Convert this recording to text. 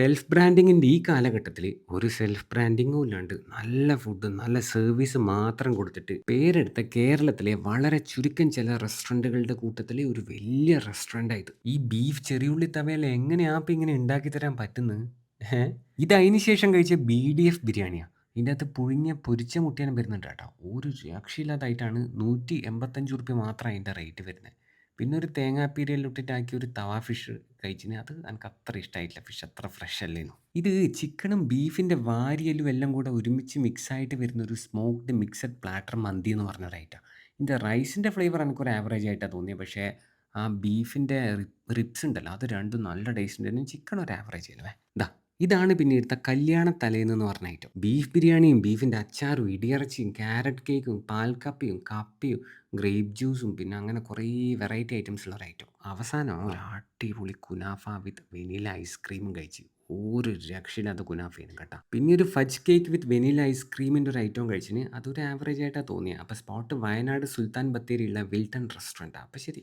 Self ബ്രാൻഡിങ്ങിന്റെ ഈ കാലഘട്ടത്തിൽ ഒരു സെൽഫ് ബ്രാൻഡിങ്ങും ഇല്ലാണ്ട് നല്ല ഫുഡ് നല്ല സർവീസ് മാത്രം കൊടുത്തിട്ട് പേരെടുത്ത കേരളത്തിലെ വളരെ ചുരുക്കം ചില റെസ്റ്റോറന്റുകളുടെ കൂട്ടത്തിലെ ഒരു വലിയ റെസ്റ്റോറന്റായത് ഈ ബീഫ് ചെറിയുള്ളി തവയിൽ എങ്ങനെ ആപ്പ് ഇങ്ങനെ ഉണ്ടാക്കി തരാൻ പറ്റുന്നത് ഇത് അതിന് ശേഷം കഴിച്ച ബി ഡി എഫ് ബിരിയാണിയാണ് ഇതിന്റെ അകത്ത് പുഴുങ്ങിയ പൊരിച്ച മുട്ടയാണ് വരുന്നുണ്ട് കേട്ടോ. ഒരു രക്ഷയില്ലാതായിട്ടാണ് നൂറ്റി എൺപത്തഞ്ച് റുപ്യ മാത്രം അതിന്റെ റേറ്റ് വരുന്നത് പിന്നെ ഒരു തേങ്ങാപ്പീരയിലിട്ടിട്ടാക്കിയ ഒരു തവ ഫിഷ് കഴിച്ചിന്. അത് എനിക്ക് അത്ര ഇഷ്ടമായിട്ടില്ല ഫിഷ് അത്ര ഫ്രഷ് അല്ലേനു ഇത് ചിക്കനും ബീഫിന്റെ വാരിയലും എല്ലാം കൂടെ ഒരുമിച്ച് മിക്സായിട്ട് വരുന്ന ഒരു സ്മോക്ക്ഡ് മിക്സഡ് പ്ലാറ്റർ മന്തി എന്ന് പറഞ്ഞ റൈറ്റാണ് ഇതിന്റെ റൈസിന്റെ ഫ്ലേവർ എനിക്കൊരു ആവറേജ് ആയിട്ടാണ് തോന്നിയത് പക്ഷേ ആ ബീഫിന്റെ റിപ്സ് ഉണ്ടല്ലോ. അത് രണ്ടും നല്ല ടേസ്റ്റ് ഉണ്ടായിരുന്നു ചിക്കൻ ഒരു ആവറേജ് ആയിരുന്നു ഇതാ ഇതാണ് പിന്നെ എടുത്ത കല്യാണ തലേന്ന് പറഞ്ഞ ഐറ്റം ബീഫ് ബിരിയാണിയും ബീഫിന്റെ അച്ചാറും ഇടിയിറച്ചിയും ക്യാരറ്റ് കേക്കും പാൽക്കപ്പയും കപ്പയും ഗ്രേപ്പ് ജ്യൂസും പിന്നെ അങ്ങനെ കുറേ വെറൈറ്റി ഐറ്റംസ് ഉള്ള ഐറ്റം അവസാനം ഒരു അടിപൊളി കുനാഫ വിത്ത് വെനില ഐസ്ക്രീമും കഴിച്ച്. ഒരു രക്ഷയില്ലാത്ത കുനാഫയാണ് കേട്ടോ. പിന്നെ ഒരു ഫജ് കേക്ക് വിത്ത് വെനില ഐസ്ക്രീമിന്റെ ഒരു ഐറ്റം കഴിച്ചിന്. അതൊരു ആവറേജ് ആയിട്ടാണ് തോന്നിയത് അപ്പോൾ സ്പോട്ട് വയനാട് സുൽത്താൻ ബത്തേരിയുള്ള വിൽട്ടൺ റെസ്റ്റോറന്റാണ് അപ്പോൾ ശരി.